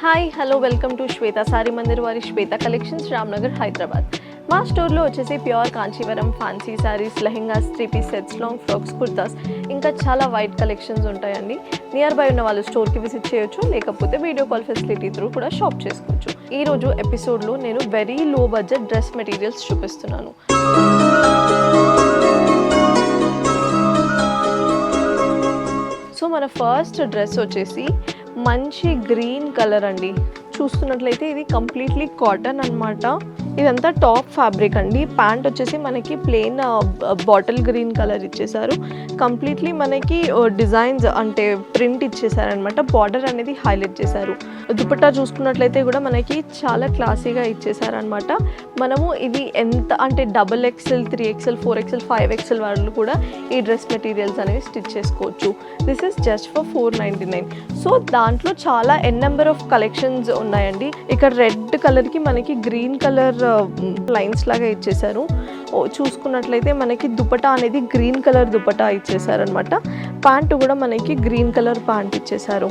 Hi hello welcome to Shweta Saree Mandir వారి Shweta collections Ramnagar Hyderabad మా స్టోర్లో వచ్చేసి pure Kanjivaram fancy sarees lehengas three piece sets long frocks kurtas ఇంకా చాలా white collections ఉంటాయండి. నియర్ బై ఉన్న వాళ్ళు స్టోర్కి విజిట్ చేయొచ్చు లేకపోతే వీడియో కాల్ ఫెసిలిటీ త్రూ కూడా షాప్ చేసుకోవచ్చు. ఈరోజు ఎపిసోడ్లో నేను very low budget dress materials చూపిస్తున్నాను. సో మన ఫస్ట్ డ్రెస్ వచ్చేసి మంచి గ్రీన్ కలర్ అండి. చూస్తున్నట్లయితే ఇది కంప్లీట్లీ కాటన్ అన్నమాట. ఇదంతా టాప్ ఫ్యాబ్రిక్ అండి. ప్యాంట్ వచ్చేసి మనకి ప్లెయిన్ బాటిల్ గ్రీన్ కలర్ ఇచ్చేసారు. కంప్లీట్లీ మనకి డిజైన్స్ అంటే ప్రింట్ ఇచ్చేసారనమాట బార్డర్ అనేది హైలైట్ చేశారు. దుపట్టా చూసుకున్నట్లయితే కూడా మనకి చాలా క్లాసీగా ఇచ్చేసారనమాట మనము ఇది ఎంత అంటే double XL three XL four XL five XL వాళ్ళు కూడా ఈ డ్రెస్ మెటీరియల్స్ అనేవి స్టిచ్ చేసుకోవచ్చు. This is just for four ninety nine so దాంట్లో చాలా ఎన్ నెంబర్ ఆఫ్ కలెక్షన్స్ ఉన్నాయండి. ఇక్కడ రెడ్ కలర్కి మనకి గ్రీన్ కలర్ లైన్స్ లాగా ఇచ్చేసారు చూసుకున్నట్లయితే మనకి దుపటా అనేది గ్రీన్ కలర్ దుపటా ఇచ్చేసారనమాట ప్యాంట్ కూడా మనకి గ్రీన్ కలర్ ప్యాంట్ ఇచ్చేసారు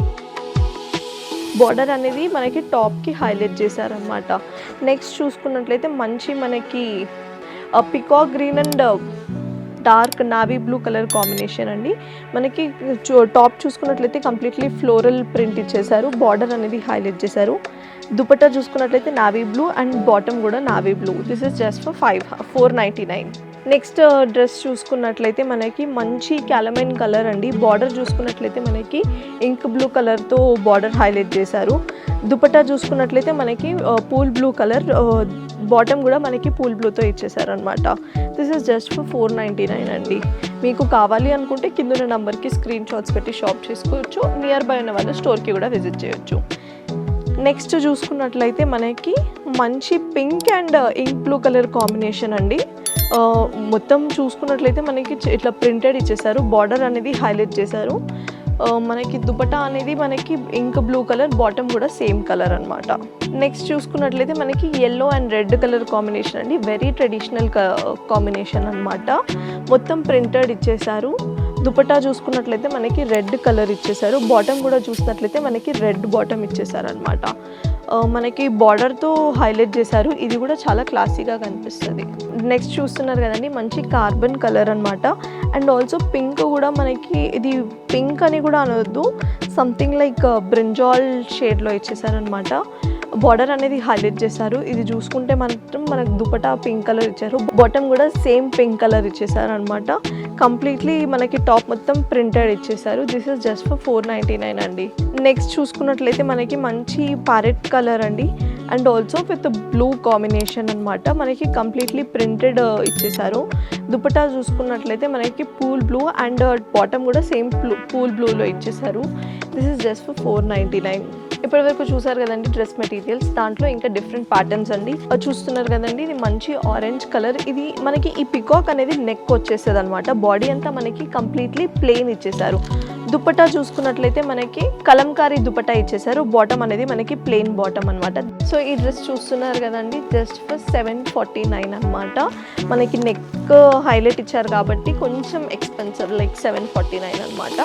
బార్డర్ అనేది మనకి టాప్కి హైలైట్ చేశారనమాట నెక్స్ట్ చూసుకున్నట్లయితే మంచి మనకి పికా green and dark navy blue colour combination అండి. మనకి చూ- టాప్ చూసుకున్నట్లయితే కంప్లీట్లీ ఫ్లోరల్ ప్రింట్ ఇచ్చేసారు బార్డర్ అనేది హైలైట్ చేశారు. దుపట్టా చూసుకున్నట్లయితే నావీ బ్లూ అండ్ బాటమ్ కూడా navy blue. This is just for five four ninety nine next dress చూసుకున్నట్లయితే మనకి మంచి క్యాలమైన్ కలర్ అండి. బార్డర్ చూసుకున్నట్లయితే మనకి ఇంక్ బ్లూ కలర్తో బార్డర్ హైలైట్ చేశారు. దుపట్టా చూసుకున్నట్లయితే మనకి పూల్ బ్లూ కలర్ బాటమ్ కూడా మనకి పూల్ బ్లూతో ఇచ్చేసారనమాట this is just for four ninety nine అండి. మీకు కావాలి అనుకుంటే కింద ఉన్న నెంబర్కి స్క్రీన్ షాట్స్ పెట్టి షాప్ చేసుకోవచ్చు. నియర్ బై ఉన్న వాళ్ళు స్టోర్కి కూడా విజిట్ చేయొచ్చు. నెక్స్ట్ చూసుకున్నట్లయితే మనకి మంచి pink and ink blue colour combination అండి. మొత్తం చూసుకున్నట్లయితే మనకి ఇట్లా ప్రింటెడ్ ఇచ్చేసారు. బార్డర్ అనేది హైలైట్ చేశారు. మనకి దుపటా అనేది మనకి ఇంక్ బ్లూ కలర్ బాటమ్ కూడా సేమ్ కలర్ అన్నమాట. నెక్స్ట్ చూసుకున్నట్లయితే మనకి yellow and red colour combination అండి. వెరీ ట్రెడిషనల్ కాంబినేషన్ అన్నమాట. మొత్తం ప్రింటెడ్ ఇచ్చేసారు. దుపట్టా చూసుకున్నట్లయితే మనకి రెడ్ కలర్ ఇచ్చేసారు బాటమ్ కూడా చూసినట్లయితే మనకి రెడ్ బాటమ్ ఇచ్చేసారు అనమాట మనకి బార్డర్తో హైలైట్ చేశారు. ఇది కూడా చాలా క్లాసీగా కనిపిస్తుంది. నెక్స్ట్ చూస్తున్నారు కదండి మంచి కార్బన్ కలర్ అనమాట అండ్ ఆల్సో పింక్ కూడా మనకి ఇది పింక్ అని కూడా అనవద్దు సంథింగ్ లైక్ బ్రింజాల్ షేడ్లో ఇచ్చేసారనమాట బార్డర్ అనేది హైలైట్ చేశారు. ఇది చూసుకుంటే మాత్రం మనకు దుపటా పింక్ కలర్ ఇచ్చారు. బాటమ్ కూడా సేమ్ పింక్ కలర్ ఇచ్చేసారు అనమాట కంప్లీట్లీ మనకి టాప్ టాప్ మొత్తం ప్రింటెడ్ ఇచ్చేసారు. This is just for four ninety nine అండి. నెక్స్ట్ చూసుకున్నట్లయితే మనకి మంచి ప్యారెట్ కలర్ అండి. And also with blue combination అన్నమాట మనకి కంప్లీట్లీ ప్రింటెడ్ uh, ఇచ్చేసారు. దుపటా చూసుకున్నట్లయితే మనకి పూల్ బ్లూ అండ్ బాటమ్ కూడా సేమ్ పూల్ బ్లూలో ఇచ్చేసారు. This is just for four ninety nine ఇప్పటి వరకు చూసారు కదండి డ్రెస్ మెటీరియల్స్. దాంట్లో ఇంకా డిఫరెంట్ ప్యాటర్న్స్ అండి. చూస్తున్నారు కదండి ఇది మంచి ఆరెంజ్ కలర్ ఇది మనకి ఈ పికాక్ అనేది నెక్ వచ్చేస్తుంది అనమాట బాడీ అంతా మనకి కంప్లీట్లీ ప్లెయిన్ ఇచ్చేసారు దుపట్టా చూసుకున్నట్లయితే మనకి కలంకారీ దుపట్టా ఇచ్చేసారు బాటమ్ అనేది మనకి ప్లెయిన్ బాటమ్ అనమాట సో ఈ డ్రెస్ చూస్తున్నారు కదండి just for seven forty nine అనమాట మనకి నెక్ హైలైట్ ఇచ్చారు కాబట్టి కొంచెం expensive like seven forty nine అనమాట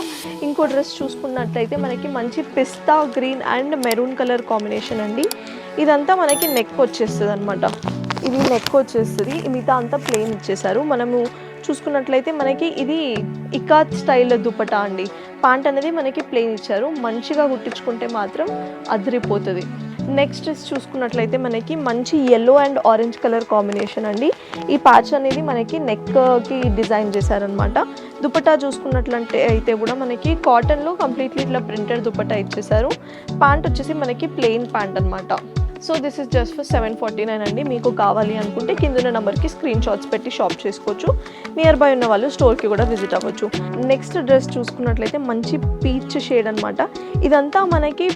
ఇంకో డ్రెస్ చూసుకున్నట్లయితే మనకి మంచి pista green and maroon colour combination అండి. ఇదంతా మనకి నెక్ వచ్చేస్తుంది అనమాట ఇది నెక్ వచ్చేస్తుంది. మిగతా అంతా ప్లెయిన్ ఇచ్చేసారు మనము చూసుకున్నట్లయితే మనకి ఇది ఇకాత్ స్టైల్ దుపటా అండి. ప్యాంట్ అనేది మనకి ప్లెయిన్ ఇచ్చారు. మంచిగా కుట్టించుకుంటే మాత్రం అదిరిపోతుంది. నెక్స్ట్ చూసుకున్నట్లయితే మనకి మంచి yellow and orange colour combination అండి. ఈ ప్యాచ్ అనేది మనకి నెక్కి డిజైన్ చేశారనమాట దుపట్టా చూసుకున్నట్లంటే అయితే కూడా మనకి కాటన్లో కంప్లీట్లీ ఇట్లా ప్రింటెడ్ దుపట్టా ఇచ్చేసారు ప్యాంట్ వచ్చేసి మనకి ప్లెయిన్ ప్యాంట్ అనమాట so this is just for seven forty nine అండి. మీకు కావాలి అనుకుంటే కింద నెంబర్కి స్క్రీన్ షాట్స్ పెట్టి షాప్ చేసుకోవచ్చు. నియర్ బై ఉన్న వాళ్ళు స్టోర్కి కూడా విజిట్ అవ్వచ్చు. నెక్స్ట్ డ్రెస్ చూసుకున్నట్లయితే మంచి పీచ్ షేడ్ అనమాట ఇదంతా మనకి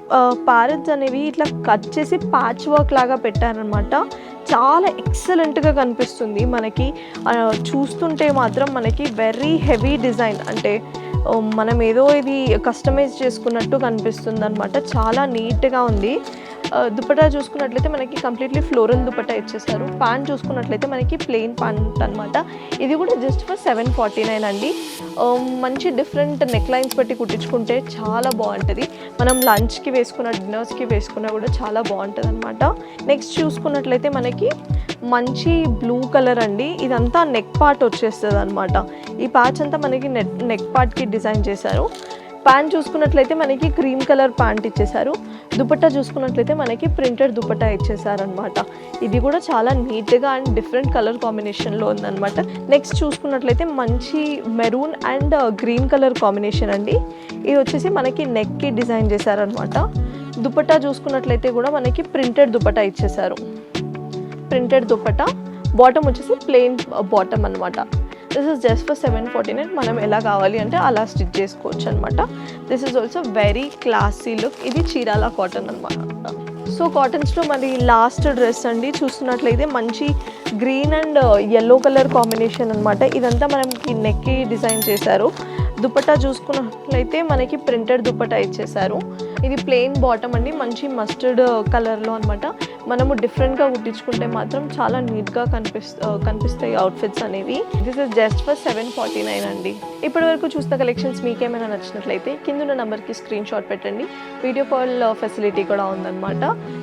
ప్యారెట్స్ అనేవి ఇట్లా కట్ చేసి ప్యాచ్ వర్క్ లాగా పెట్టారనమాట చాలా ఎక్సలెంట్గా కనిపిస్తుంది మనకి. చూస్తుంటే మాత్రం మనకి వెరీ హెవీ డిజైన్ అంటే మనం ఏదో ఇది కస్టమైజ్ చేసుకున్నట్టు కనిపిస్తుంది అనమాట చాలా నీట్గా ఉంది. దుపట్టా చూసుకున్నట్లయితే మనకి కంప్లీట్లీ ఫ్లోరల్ దుపట్టా ఇచ్చేస్తారు ప్యాంట్ చూసుకున్నట్లయితే మనకి ప్లెయిన్ ప్యాంట్ అనమాట ఇది కూడా just for seven forty nine అండి మంచి డిఫరెంట్ నెక్ లైన్స్ బట్టి కుట్టించుకుంటే చాలా బాగుంటుంది. మనం లంచ్కి వేసుకున్న డిన్నర్స్కి వేసుకున్నా కూడా చాలా బాగుంటుంది అనమాట నెక్స్ట్ చూసుకున్నట్లయితే మనకి మంచి బ్లూ కలర్ అండి. ఇదంతా నెక్ పార్ట్ వచ్చేస్తుంది అనమాట ఈ ప్యాచ్ అంతా మనకి నెక్ నెక్ పార్ట్కి డిజైన్ చేశారు. ప్యాంట్ చూసుకున్నట్లయితే మనకి క్రీమ్ కలర్ ప్యాంట్ ఇచ్చేసారు దుపట్టా చూసుకున్నట్లయితే మనకి ప్రింటెడ్ దుపట్టా ఇచ్చేసారనమాట ఇది కూడా చాలా నీట్గా అండ్ డిఫరెంట్ కలర్ కాంబినేషన్లో ఉందన్నమాట. నెక్స్ట్ చూసుకున్నట్లయితే మంచి maroon and uh, green colour combination అండి. ఇది వచ్చేసి మనకి నెక్కి డిజైన్ చేశారనమాట దుపట్టా చూసుకున్నట్లయితే కూడా మనకి ప్రింటెడ్ దుపట్టా ఇచ్చేసారు. ప్రింటెడ్ దుపట్టా. బాటమ్ వచ్చేసి ప్లెయిన్ uh, బాటమ్ అనమాట this is just for seven forty nine మనం ఎలా కావాలి అంటే అలా స్టిచ్ చేసుకోవచ్చు అనమాట this is also very classy look ఇది చీరాల కాటన్ అనమాట సో కాటన్స్లో మరి లాస్ట్ డ్రెస్ అండి. చూస్తున్నట్లయితే మంచి green and yellow colour combination అనమాట ఇదంతా మనకి నెక్కి డిజైన్ చేశారు. దుపట్టా చూసుకున్నట్లయితే మనకి ప్రింటెడ్ దుపట్టా ఇచ్చేసారు ఇది ప్లెయిన్ బాటమ్ అండి మంచి మస్టర్డ్ uh, కలర్లో అనమాట మనము డిఫరెంట్గా కుట్టించుకుంటే మాత్రం చాలా నీట్గా కనిపిస్త uh, కనిపిస్తాయి అవుట్ఫిట్స్ అనేవి. This is just for seven forty nine అండి. ఇప్పటి వరకు చూసిన కలెక్షన్స్ మీకేమైనా నచ్చినట్లయితే కింద ఉన్న నెంబర్కి స్క్రీన్ షాట్ పెట్టండి వీడియో కాల్ ఫెసిలిటీ కూడా ఉందన్నమాట.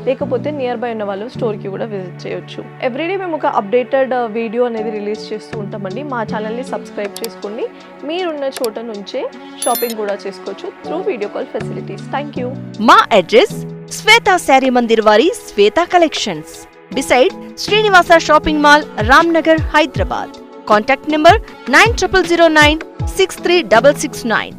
లేకపోతే నియర్ బై ఉన్న వాళ్ళు స్టోర్కి కూడా విజిట్ చేయొచ్చు. ఎవ్రీడే మేము ఒక అప్డేటెడ్ వీడియో uh, అనేది రిలీజ్ చేస్తూ ఉంటామండి. మా ఛానల్ని సబ్స్క్రైబ్ చేసుకోండి. మీరున్న చోట నుంచే షాపింగ్ కూడా చేసుకోవచ్చు through video call facilities. Thank you మా అడ్రస్ శ్వేత శారీ మందిర్ వారి Shweta collections. Beside Srinivasa shopping mall Ramnagar Hyderabad. Contact number nine triple zero nine six three double six nine